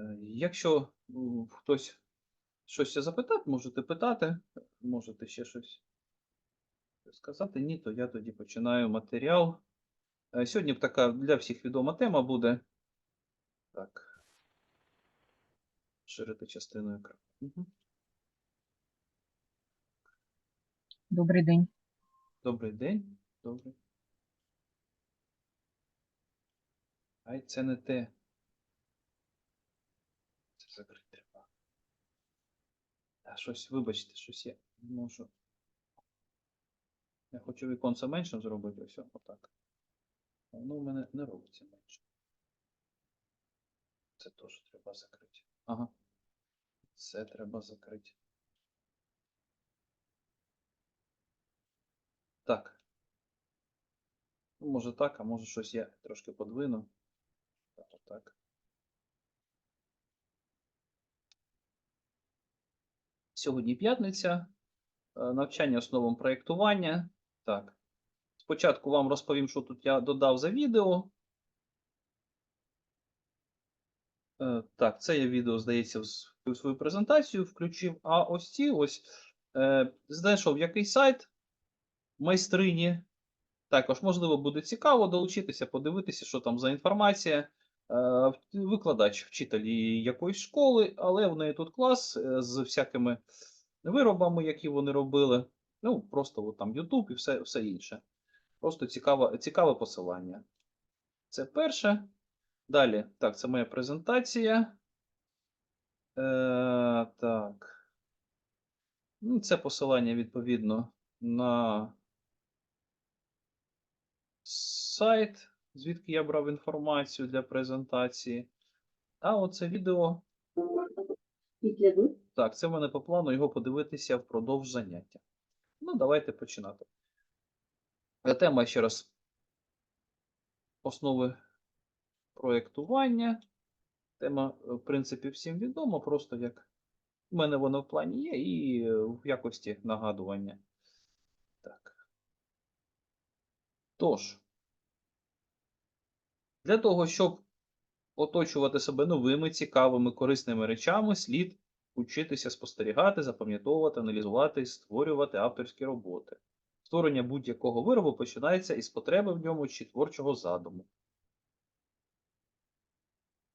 Е, Якщо хтось щось ще запитати, можете питати, можете ще щось сказати. Ні, то я тоді починаю матеріал. Е, Сьогодні така для всіх відома тема буде. Так. Ширити частину екрану. Мгм. Добрий день. Добрий день. Добрий. Ай, це не те. Закрити треба. А щось, вибачте, щось я не можу. Я хочу віконце меншим зробити, ось отак. Воно в мене не робиться менше. Це теж треба закрити. Ага. Це треба закрити. Так. Ну, Може так, а може щось я трошки подвину. Так, отак. Сьогодні п'ятниця. е, Навчання основам проєктування. Так. Спочатку вам розповім, що тут я додав за відео. Е, Так, це я відео, здається, в свою презентацію включив. А ось ці ось е, знайшов якийсь сайт майстрині. Також, можливо, буде цікаво долучитися, подивитися, що там за інформація. Е, Викладач вчитель якоїсь школи, але в неї тут клас е, з всякими виробами, які вони робили. Ну, просто от там YouTube і все, все інше. Просто цікаве, цікаве посилання. Це перше. Далі, так, це моя презентація. Е, так. Ну, це посилання відповідно на сайт, звідки я брав інформацію для презентації. А оце відео. Так, це в мене по плану його подивитися впродовж заняття. Ну, давайте починати. Е, Тема ще раз. Основи проєктування. Тема, е, в принципі, всім відома, просто як в мене воно в плані є, і е, в якості нагадування. Так. Тож, для того, щоб оточувати себе новими, цікавими, корисними речами, слід учитися спостерігати, запам'ятовувати, аналізувати і створювати авторські роботи. Створення будь-якого виробу починається із потреби в ньому чи творчого задуму.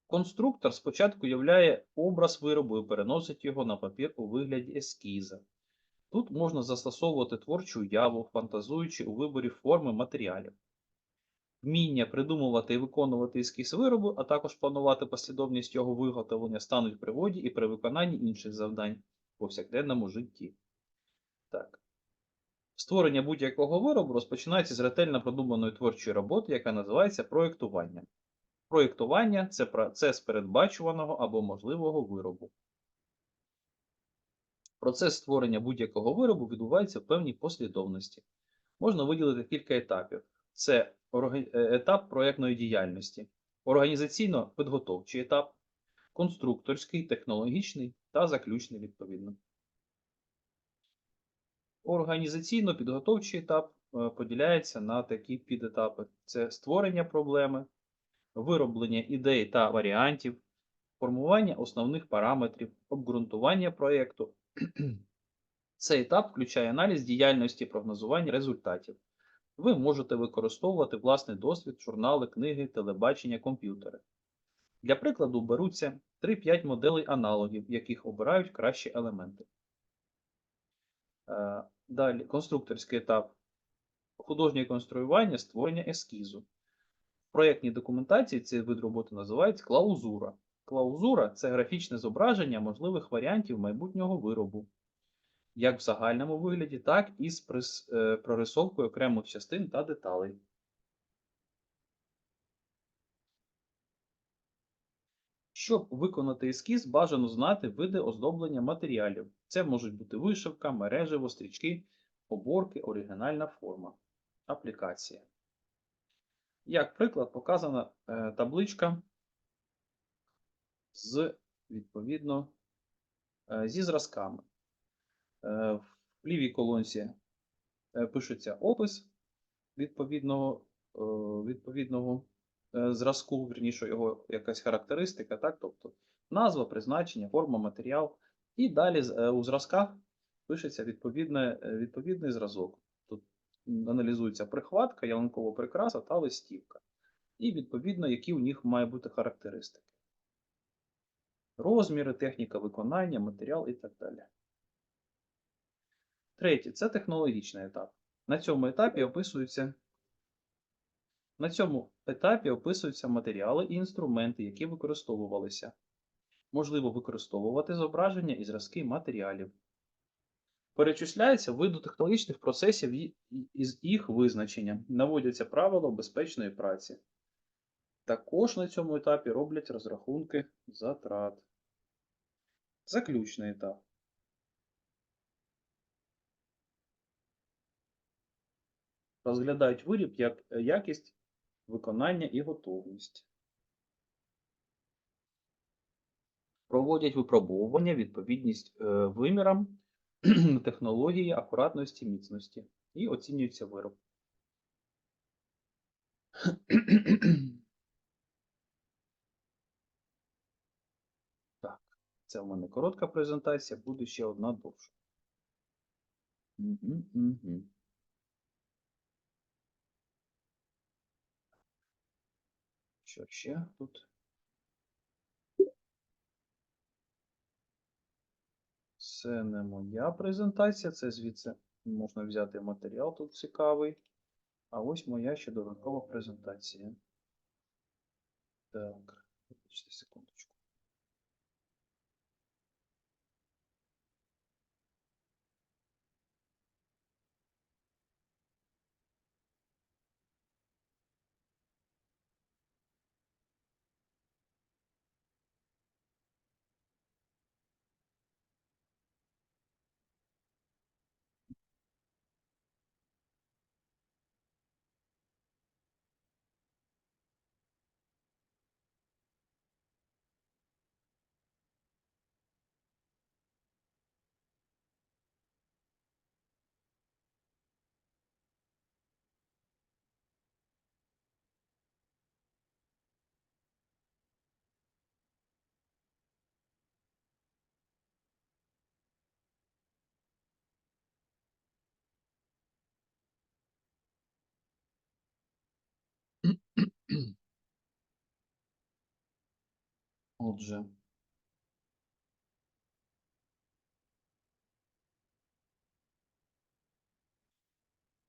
Конструктор спочатку являє образ виробу і переносить його на папір у вигляді ескіза. Тут можна застосовувати творчу уяву, фантазуючи у виборі форми матеріалів. Вміння придумувати і виконувати ескіз виробу, а також планувати послідовність його виготовлення стануть в пригоді і при виконанні інших завдань в повсякденному житті. Так. Створення будь-якого виробу розпочинається з ретельно продуманої творчої роботи, яка називається проєктуванням. Проєктування це процес передбачуваного або можливого виробу. Процес створення будь-якого виробу відбувається в певній послідовності. Можна виділити кілька етапів. Це е, етап проєктної діяльності, організаційно-підготовчий етап, конструкторський, технологічний та заключний відповідно. Організаційно-підготовчий етап е, поділяється на такі підетапи: це створення проблеми, вироблення ідей та варіантів, формування основних параметрів, обґрунтування проєкту. Цей етап включає аналіз діяльності прогнозування результатів. Ви можете використовувати власний досвід, журнали, книги, телебачення, комп'ютери. Для прикладу беруться 3-5 моделей аналогів, яких обирають кращі елементи. Е, Далі конструкторський етап. Художнє конструювання, створення ескізу. В проєктній документації цей вид роботи називається клаузура. Клаузура це графічне зображення можливих варіантів майбутнього виробу, як в загальному вигляді, так і з е, прорисовкою окремих частин та деталей. Щоб виконати ескіз, бажано знати види оздоблення матеріалів. Це можуть бути вишивка, мережево, стрічки, оборки, оригінальна форма, аплікація. Як приклад, показана е, табличка з відповідно е, зі зразками. Е, в лівій колонці е, пишеться опис відповідного, е, відповідного зразку, верніше його якась характеристика, так? тобто назва, призначення, форма, матеріал. І далі у зразках пишеться відповідний зразок. Тут аналізується прихватка, ялинкова прикраса та листівка. І відповідно, які у них мають бути характеристики. Розміри, техніка виконання, матеріал і так далі. Третє це технологічний етап. На цьому етапі описуються на цьому етапі описуються матеріали і інструменти, які використовувалися. Можливо використовувати зображення і зразки матеріалів. Перечисляються види технологічних процесів із їх визначення. Наводяться правила безпечної праці. Також на цьому етапі роблять розрахунки затрат. Заключний етап. Розглядають виріб як е, якість виконання і готовність. Проводять випробовування, відповідність е, вимірам, технології, акуратності, міцності і оцінюється вироб. Так, це в мене коротка презентація, буде ще одна довша. Мгм, мгм. Що ще тут? Це не моя презентація, це звідси можна взяти матеріал тут цікавий. А ось моя ще додаткова презентація. Так, вибачте Отже.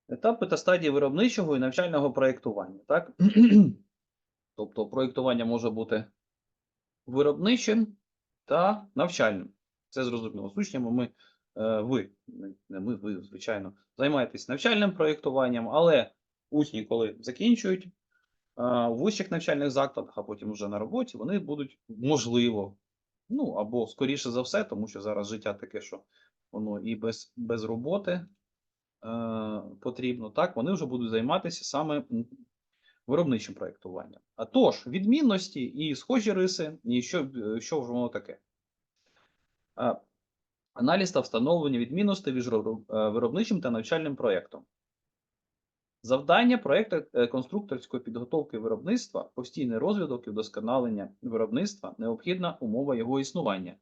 Етапи та стадії виробничого і навчального проєктування. Так? тобто проєктування може бути виробничим та навчальним. Це зрозуміло. З учнями ми, е, ви, не- ми, ви, звичайно, займаєтесь навчальним проєктуванням, але учні, коли закінчують в вищих навчальних закладах, а потім вже на роботі, вони будуть можливо, ну або скоріше за все, тому що зараз життя таке, що воно і без, без роботи е, потрібно, так, вони вже будуть займатися саме виробничим проєктуванням. А тож, відмінності і схожі риси, і що, е, що ж воно таке? А, Аналіз та встановлення відмінностей між е, виробничим та навчальним проєктом. Завдання проєкту е, конструкторської підготовки виробництва, постійний розвиток і вдосконалення виробництва необхідна умова його існування.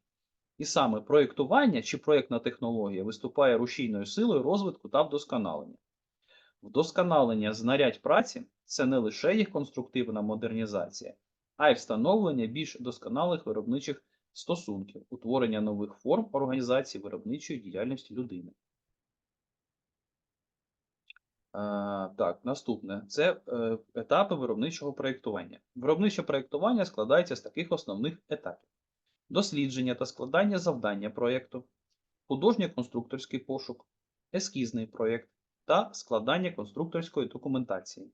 І саме проєктування чи проєктна технологія виступає рушійною силою розвитку та вдосконалення. Вдосконалення знарядь праці це не лише їх конструктивна модернізація, а й встановлення більш досконалих виробничих стосунків, утворення нових форм організації виробничої діяльності людини. А, так, наступне це е, етапи виробничого проєктування. Виробниче проєктування складається з таких основних етапів: дослідження та складання завдання проєкту, художньо-конструкторський пошук, ескізний проєкт та складання конструкторської документації.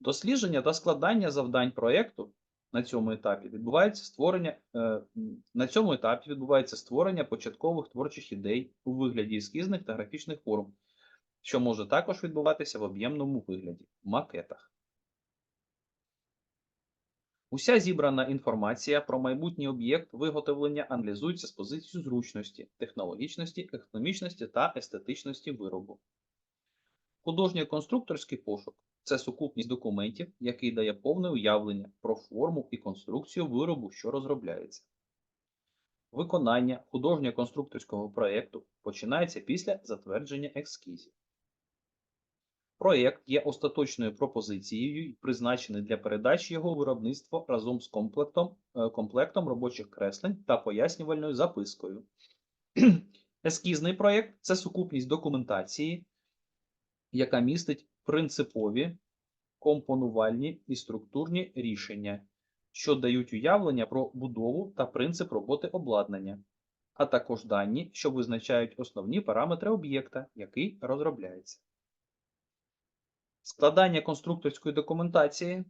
Дослідження та складання завдань проєкту на цьому етапі відбувається створення е, на цьому етапі відбувається створення початкових творчих ідей у вигляді ескізних та графічних форм, що може також відбуватися в об'ємному вигляді макетах. Уся зібрана інформація про майбутній об'єкт виготовлення аналізується з позиції зручності, технологічності, економічності та естетичності виробу. Художньо-конструкторський пошук це сукупність документів, який дає повне уявлення про форму і конструкцію виробу, що розробляється. виконання художньо-конструкторського проєкту починається після затвердження ескізів. Проєкт є остаточною пропозицією і призначений для передачі його у виробництво разом з комплектом, е, комплектом робочих креслень та пояснювальною запискою. Ескізний проєкт це сукупність документації, яка містить принципові, компонувальні і структурні рішення, що дають уявлення про будову та принцип роботи обладнання, а також дані, що визначають основні параметри об'єкта, який розробляється. Складання конструкторської документації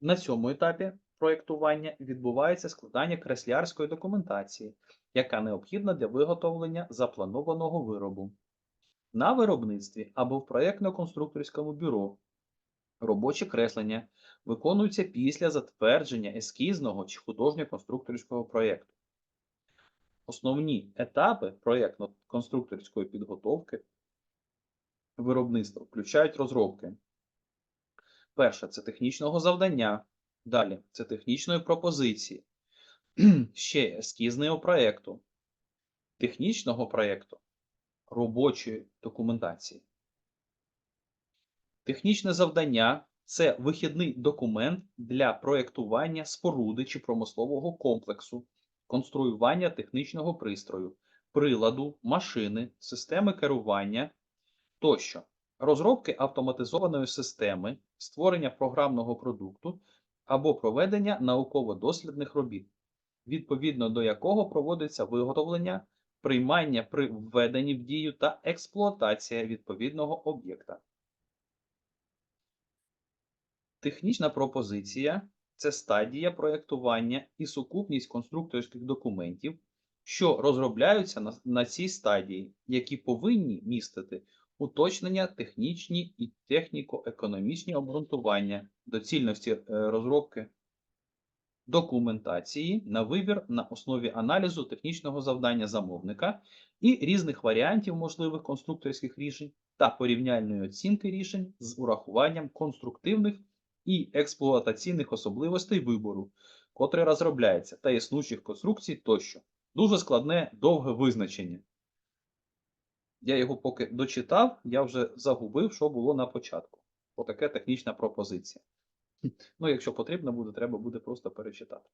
на цьому етапі проєктування відбувається складання креслярської документації, яка необхідна для виготовлення запланованого виробу. На виробництві або в проєктно-конструкторському бюро робочі креслення виконуються після затвердження ескізного чи художньо-конструкторського проєкту. Основні етапи проєктно-конструкторської підготовки виробництва включають розробки. Перше це технічного завдання. Далі це технічної пропозиції. Ще ескізного проєкту, технічного проєкту, робочої документації. Технічне завдання це вихідний документ для проєктування споруди чи промислового комплексу, конструювання технічного пристрою, приладу, машини, системи керування тощо. Розробки автоматизованої системи, створення програмного продукту або проведення науково-дослідних робіт, відповідно до якого проводиться виготовлення, приймання при введенні в дію та експлуатація відповідного об'єкта. Технічна пропозиція це стадія проєктування і сукупність конструкторських документів, що розробляються на, на цій стадії, які повинні містити уточнення, технічні і техніко-економічні обґрунтування, доцільності е, розробки документації на вибір на основі аналізу технічного завдання замовника і різних варіантів можливих конструкторських рішень та порівняльної оцінки рішень з урахуванням конструктивних і експлуатаційних особливостей вибору, котрий розробляється, та існуючих конструкцій тощо. Дуже складне довге визначення. Я його поки дочитав, я вже загубив, що було на початку. Отаке технічна пропозиція. Ну, якщо потрібно буде, треба буде просто перечитати.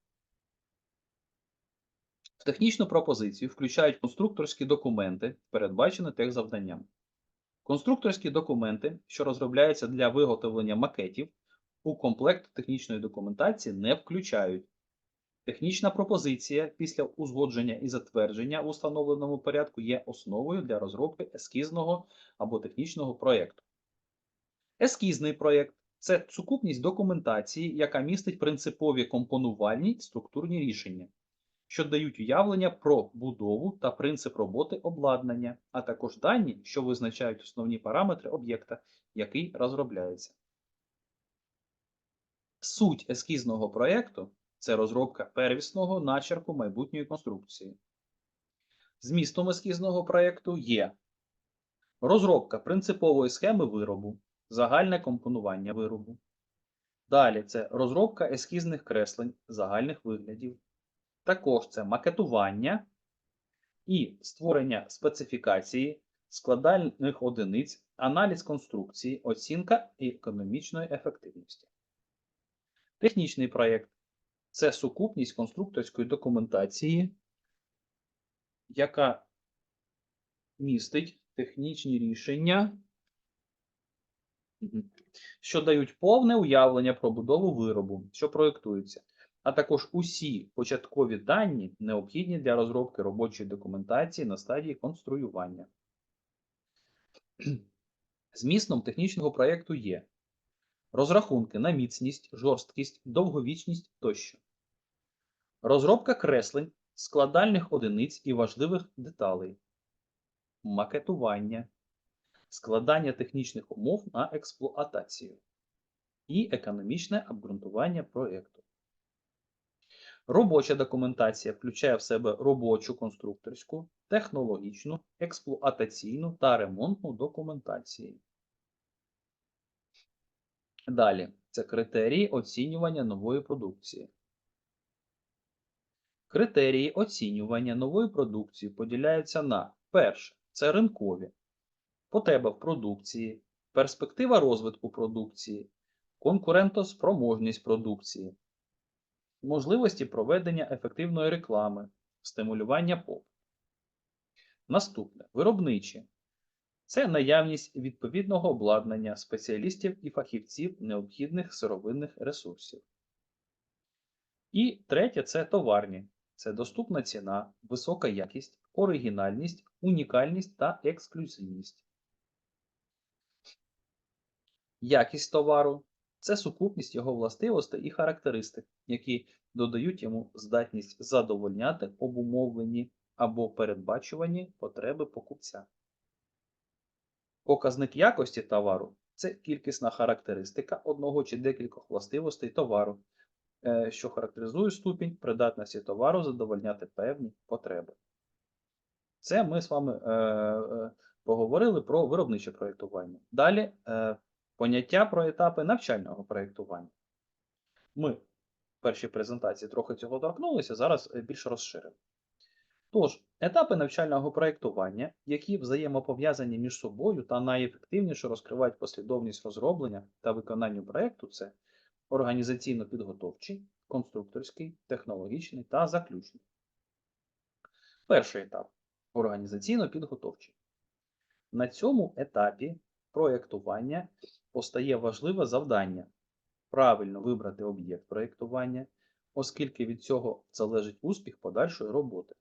В технічну пропозицію включають конструкторські документи, передбачені техзавданням. Конструкторські документи, що розробляються для виготовлення макетів, у комплект технічної документації не включають. Технічна пропозиція після узгодження і затвердження в установленому порядку є основою для розробки ескізного або технічного проєкту. Ескізний проєкт це сукупність документації, яка містить принципові компонувальні структурні рішення, що дають уявлення про будову та принцип роботи обладнання, а також дані, що визначають основні параметри об'єкта, який розробляється. Суть ескізного проєкту це розробка первісного начерку майбутньої конструкції. Змістом ескізного проєкту є розробка принципової схеми виробу, загальне компонування виробу. Далі це розробка ескізних креслень загальних виглядів. Також це макетування і створення специфікації, складальних одиниць, аналіз конструкції, оцінка і економічної ефективності. Технічний проєкт це сукупність конструкторської документації, яка містить технічні рішення, що дають повне уявлення про будову виробу, що проєктується, а також усі початкові дані, необхідні для розробки робочої документації на стадії конструювання. Змістом технічного проєкту є розрахунки на міцність, жорсткість, довговічність тощо. Розробка креслень, складальних одиниць і важливих деталей, макетування, складання технічних умов на експлуатацію і економічне обґрунтування проєкту. Робоча документація включає в себе робочу конструкторську, технологічну, експлуатаційну та ремонтну документації. Далі це критерії оцінювання нової продукції. Критерії оцінювання нової продукції поділяються на перше це ринкові, потреба в продукції, перспектива розвитку продукції, конкурентоспроможність продукції, можливості проведення ефективної реклами, стимулювання ПОП. Наступне виробничі. Це наявність відповідного обладнання, спеціалістів і фахівців необхідних сировинних ресурсів. І третє це товарні. Це доступна ціна, висока якість, оригінальність, унікальність та ексклюзивність. Якість товару це сукупність його властивостей і характеристик, які додають йому здатність задовольняти обумовлені або передбачувані потреби покупця. Показник якості товару це кількісна характеристика одного чи декількох властивостей товару, що характеризує ступінь придатності товару задовольняти певні потреби. Це ми з вами е, е, поговорили про виробниче проєктування. Далі е, поняття про етапи навчального проєктування. Ми в першій презентації трохи цього торкнулися, зараз е, більш розширимо. Тож, етапи навчального проєктування, які взаємопов'язані між собою та найефективніше розкривають послідовність розроблення та виконання проєкту, це організаційно-підготовчий, конструкторський, технологічний та заключний. Перший етап організаційно-підготовчий. На цьому етапі проєктування постає важливе завдання правильно вибрати об'єкт проєктування, оскільки від цього залежить успіх подальшої роботи.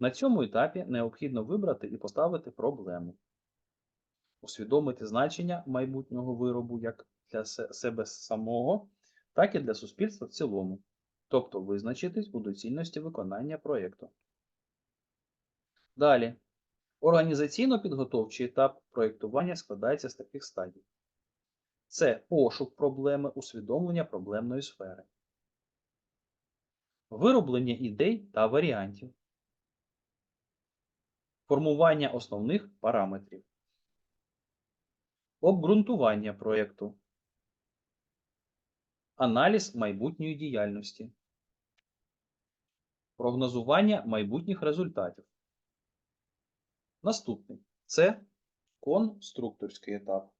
На цьому етапі необхідно вибрати і поставити проблему, усвідомити значення майбутнього виробу як для себе самого, так і для суспільства в цілому, тобто визначитись у доцільності виконання проєкту. Далі. Організаційно-підготовчий етап проєктування складається з таких стадій. Це пошук проблеми, усвідомлення проблемної сфери, вироблення ідей та варіантів, формування основних параметрів, обґрунтування проєкту, аналіз майбутньої діяльності, прогнозування майбутніх результатів. Наступний це конструкторський етап.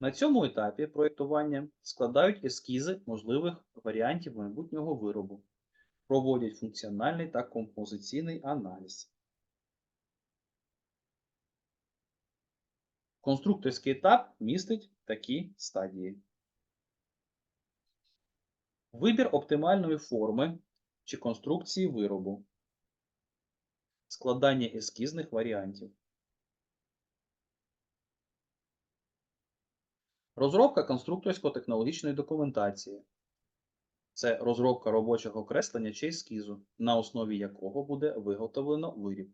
На цьому етапі проєктування складають ескізи можливих варіантів майбутнього виробу, проводять функціональний та композиційний аналіз. Конструкторський етап містить такі стадії. Вибір оптимальної форми чи конструкції виробу. Складання ескізних варіантів. Розробка конструкторсько-технологічної документації. Це розробка робочого креслення чи ескізу, на основі якого буде виготовлено виріб.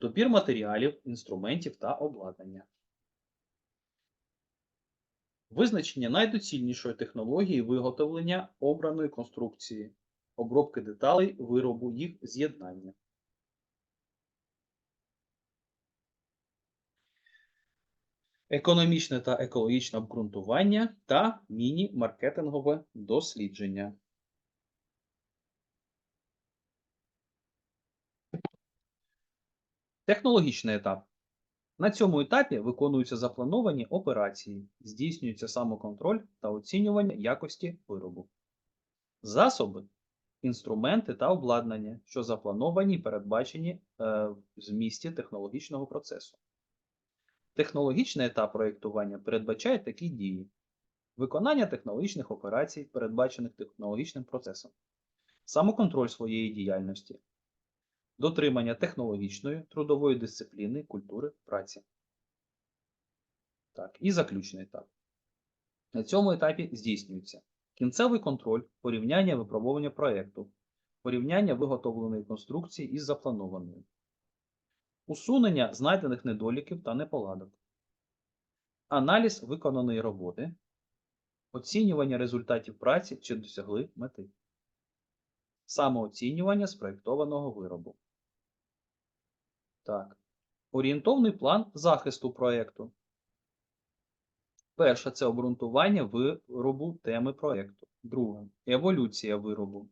Добір матеріалів, інструментів та обладнання. Визначення найдоцільнішої технології виготовлення обраної конструкції, обробки деталей виробу їх з'єднання. Економічне та екологічне обґрунтування та міні-маркетингове дослідження. Технологічний етап. На цьому етапі виконуються заплановані операції, здійснюється самоконтроль та оцінювання якості виробу. Засоби, інструменти та обладнання, що заплановані і передбачені е, в змісті технологічного процесу. Технологічний етап проєктування передбачає такі дії: виконання технологічних операцій, передбачених технологічним процесом, самоконтроль своєї діяльності, дотримання технологічної трудової дисципліни, культури праці. Так, і заключний етап. На цьому етапі здійснюється кінцевий контроль, порівняння випробування проєкту, порівняння виготовленої конструкції із запланованою, усунення знайдених недоліків та неполадок, аналіз виконаної роботи, оцінювання результатів праці чи досягли мети, самооцінювання спроєктованого виробу. Так. Орієнтовний план захисту проєкту. Перше це обґрунтування виробу теми проєкту. Друге еволюція виробу.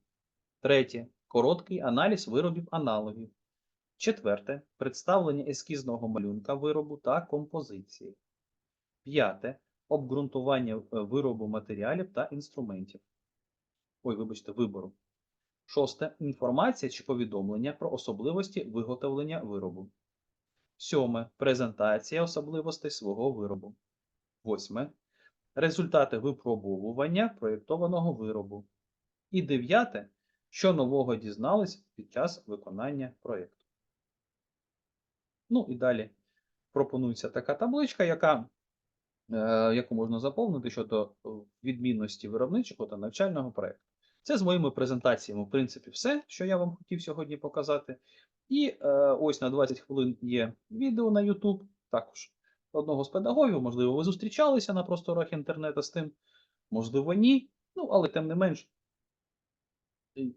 Третє короткий аналіз виробів аналогів. Четверте представлення ескізного малюнка виробу та композиції. П'яте обґрунтування е, виробу матеріалів та інструментів. Ой, вибачте, вибору. Шосте інформація чи повідомлення про особливості виготовлення виробу. Сьоме презентація особливостей свого виробу. Восьме результати випробовування проєктованого виробу. І дев'яте, що нового дізнались під час виконання проєкту. Ну і далі пропонується така табличка, яка, е, яку можна заповнити щодо е, відмінності виробничого та навчального проєкту. Це з моїми презентаціями, в принципі, все, що я вам хотів сьогодні показати. І е, ось на 20 хвилин є відео на YouTube, також одного з педагогів, можливо, ви зустрічалися на просторах інтернету з тим, можливо, ні. Ну, але тим не менш,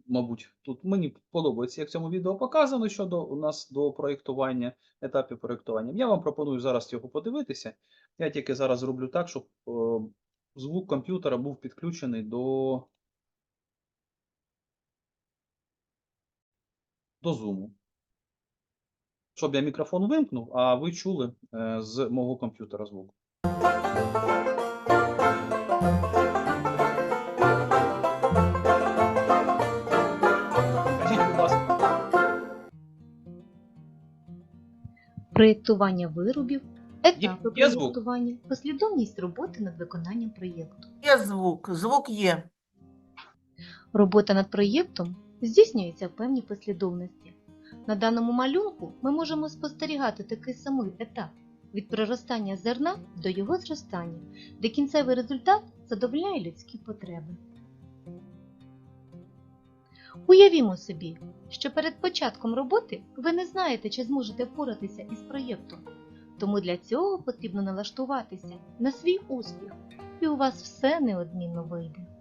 мабуть, тут мені подобається, як цьому відео показано щодо у нас до проєктування, етапів проєктування. Я вам пропоную зараз його подивитися. Я тільки зараз зроблю так, щоб е, звук комп'ютера був підключений до, до Zoom. Щоб я мікрофон вимкнув, а ви чули е, з мого комп'ютера звук. Проєктування виробів, етапи є звук? проєктування, послідовність роботи над виконанням проєкту. Є звук, звук є. Робота над проєктом здійснюється в певній послідовності. На даному малюнку ми можемо спостерігати такий самий етап від проростання зерна до його зростання, де кінцевий результат задовольняє людські потреби. Уявімо собі, що перед початком роботи ви не знаєте, чи зможете впоратися із проєктом. Тому для цього потрібно налаштуватися на свій успіх, і у вас все неодмінно вийде.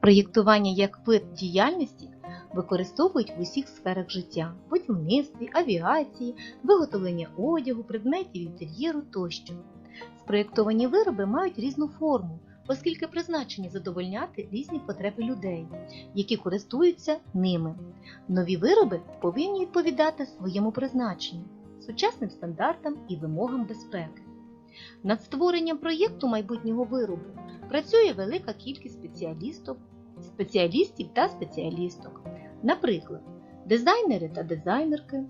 Проєктування як вид діяльності використовують в усіх сферах життя будівництві, авіації, виготовлення одягу, предметів інтер'єру тощо. Спроєктовані вироби мають різну форму, оскільки призначені задовольняти різні потреби людей, які користуються ними. Нові вироби повинні відповідати своєму призначенню, сучасним стандартам і вимогам безпеки. Над створенням проєкту майбутнього виробу працює велика кількість спеціалістів, спеціалістів та спеціалісток. Наприклад, дизайнери та дизайнерки,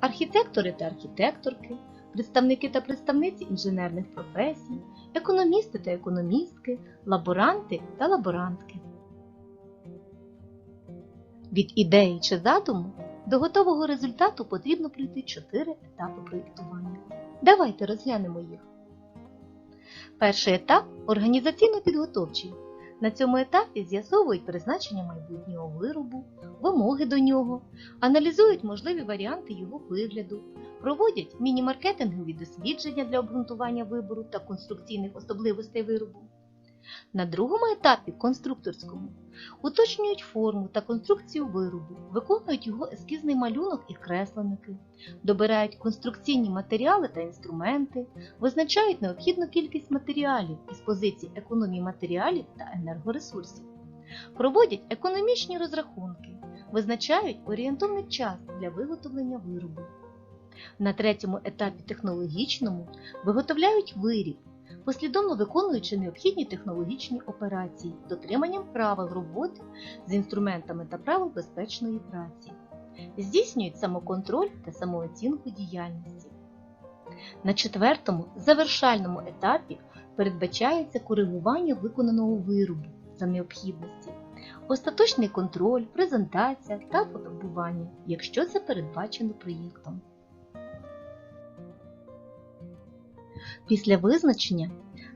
архітектори та архітекторки, представники та представниці інженерних професій, економісти та економістки, лаборанти та лаборантки. Від ідеї чи задуму до готового результату потрібно пройти чотири етапи проєктування. Давайте розглянемо їх. Перший етап організаційно-підготовчий. На цьому етапі з'ясовують призначення майбутнього виробу, вимоги до нього, аналізують можливі варіанти його вигляду, проводять міні-маркетингові дослідження для обґрунтування вибору та конструкційних особливостей виробу. На другому етапі конструкторському уточнюють форму та конструкцію виробу, виконують його ескізний малюнок і кресленники, добирають конструкційні матеріали та інструменти, визначають необхідну кількість матеріалів із позицій економії матеріалів та енергоресурсів, проводять економічні розрахунки, визначають орієнтовний час для виготовлення виробу. На третьому етапі технологічному виготовляють виріб, послідовно виконуючи необхідні технологічні операції дотриманням правил роботи з інструментами та правил безпечної праці, здійснюють самоконтроль та самооцінку діяльності. На четвертому завершальному етапі передбачається коригування виконаного виробу за необхідності, остаточний контроль, презентація та фотографування, якщо це передбачено проєктом. Після визначення,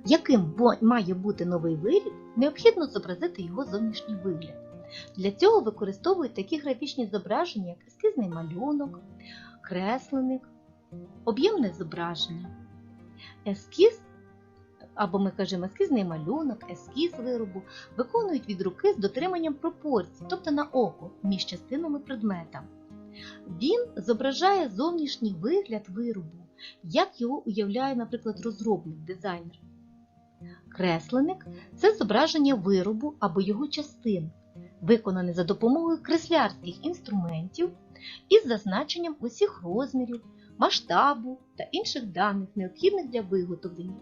яким має бути новий виріб, необхідно зобразити його зовнішній вигляд. Для цього використовують такі графічні зображення, як ескізний малюнок, кресленик, об'ємне зображення. Ескіз, або ми кажемо ескізний малюнок, ескіз виробу, виконують від руки з дотриманням пропорцій, тобто на око, між частинами предмета. Він зображає зовнішній вигляд виробу, як його уявляє, наприклад, розробник, дизайнер. Кресленик це зображення виробу або його частин, виконане за допомогою креслярських інструментів із зазначенням усіх розмірів, масштабу та інших даних, необхідних для виготовлення.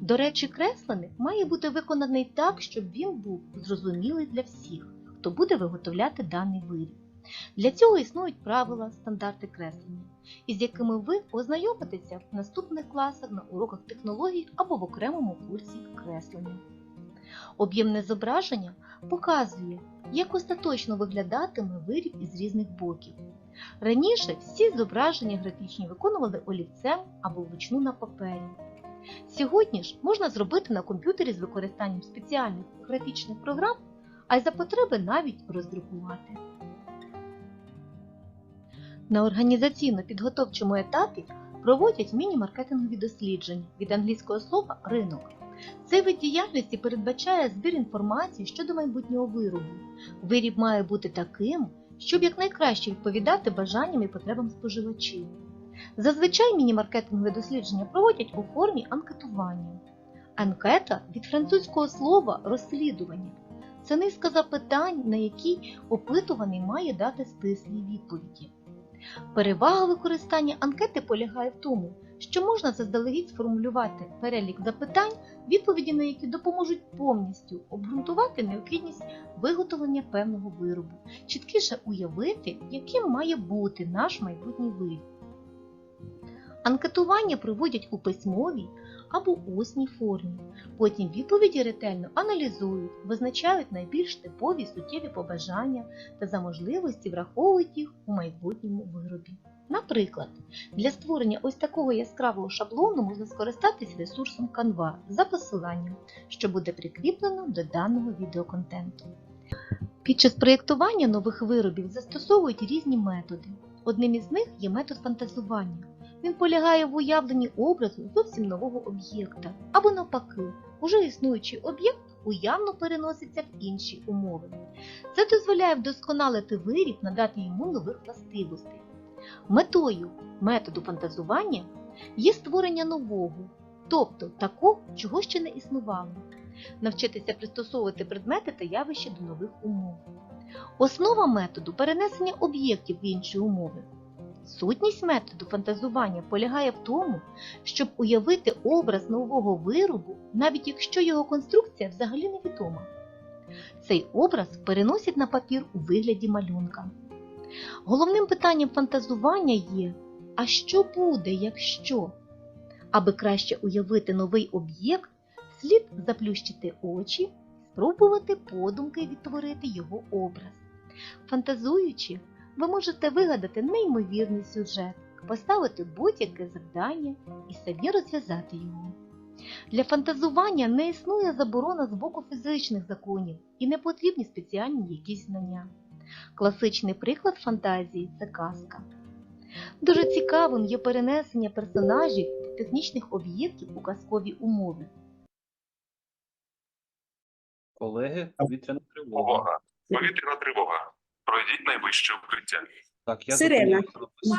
До речі, кресленик має бути виконаний так, щоб він був зрозумілий для всіх, хто буде виготовляти даний виріб. Для цього існують правила, стандарти креслення, із якими ви ознайомитеся в наступних класах на уроках технологій або в окремому курсі креслення. Об'ємне зображення показує, як остаточно виглядатиме виріб із різних боків. Раніше всі зображення графічні виконували олівцем або вручну на папері. Сьогодні ж можна зробити на комп'ютері з використанням спеціальних графічних програм, а й за потреби навіть роздрукувати. На організаційно-підготовчому етапі проводять міні-маркетингові дослідження від англійського слова ринок. Цей вид діяльності передбачає збір інформації щодо майбутнього виробу. Виріб має бути таким, щоб якнайкраще відповідати бажанням і потребам споживачів. Зазвичай міні-маркетингові дослідження проводять у формі анкетування. Анкета від французького слова розслідування. Це низка запитань, на які опитуваний має дати стислі відповіді. Перевага використання анкети полягає в тому, що можна заздалегідь сформулювати перелік запитань, відповіді на які допоможуть повністю обґрунтувати необхідність виготовлення певного виробу, чіткіше уявити, яким має бути наш майбутній виріб. Анкетування проводять у письмовій або усній формі. Потім відповіді ретельно аналізують, визначають найбільш типові суттєві побажання та за можливості враховують їх у майбутньому виробі. Наприклад, для створення ось такого яскравого шаблону можна скористатись ресурсом Canva за посиланням, що буде прикріплено до даного відеоконтенту. Під час проєктування нових виробів застосовують різні методи. Одним із них є метод фантазування. Він полягає в уявленні образу зовсім нового об'єкта, або навпаки, уже існуючий об'єкт уявно переноситься в інші умови. Це дозволяє вдосконалити виріб, надати йому нових властивостей. Метою методу фантазування є створення нового, тобто такого, чого ще не існувало, навчитися пристосовувати предмети та явища до нових умов. Основа методу перенесення об'єктів в інші умови. Сутність методу фантазування полягає в тому, щоб уявити образ нового виробу, навіть якщо його конструкція взагалі невідома. Цей образ переносять на папір у вигляді малюнка. Головним питанням фантазування є: а що буде, якщо? Аби краще уявити новий об'єкт, слід заплющити очі спробувати подумки відтворити його образ. Фантазуючи, ви можете вигадати неймовірний сюжет, поставити будь-яке завдання і самі розв'язати його. Для фантазування не існує заборона з боку фізичних законів і не потрібні спеціальні якісь знання. Класичний приклад фантазії це казка. Дуже цікавим є перенесення персонажів та технічних об'єктів у казкові умови. Колеги, повітряна тривога. Повітряна тривога. Пройдіть найвище укриття. Так, я Сирена.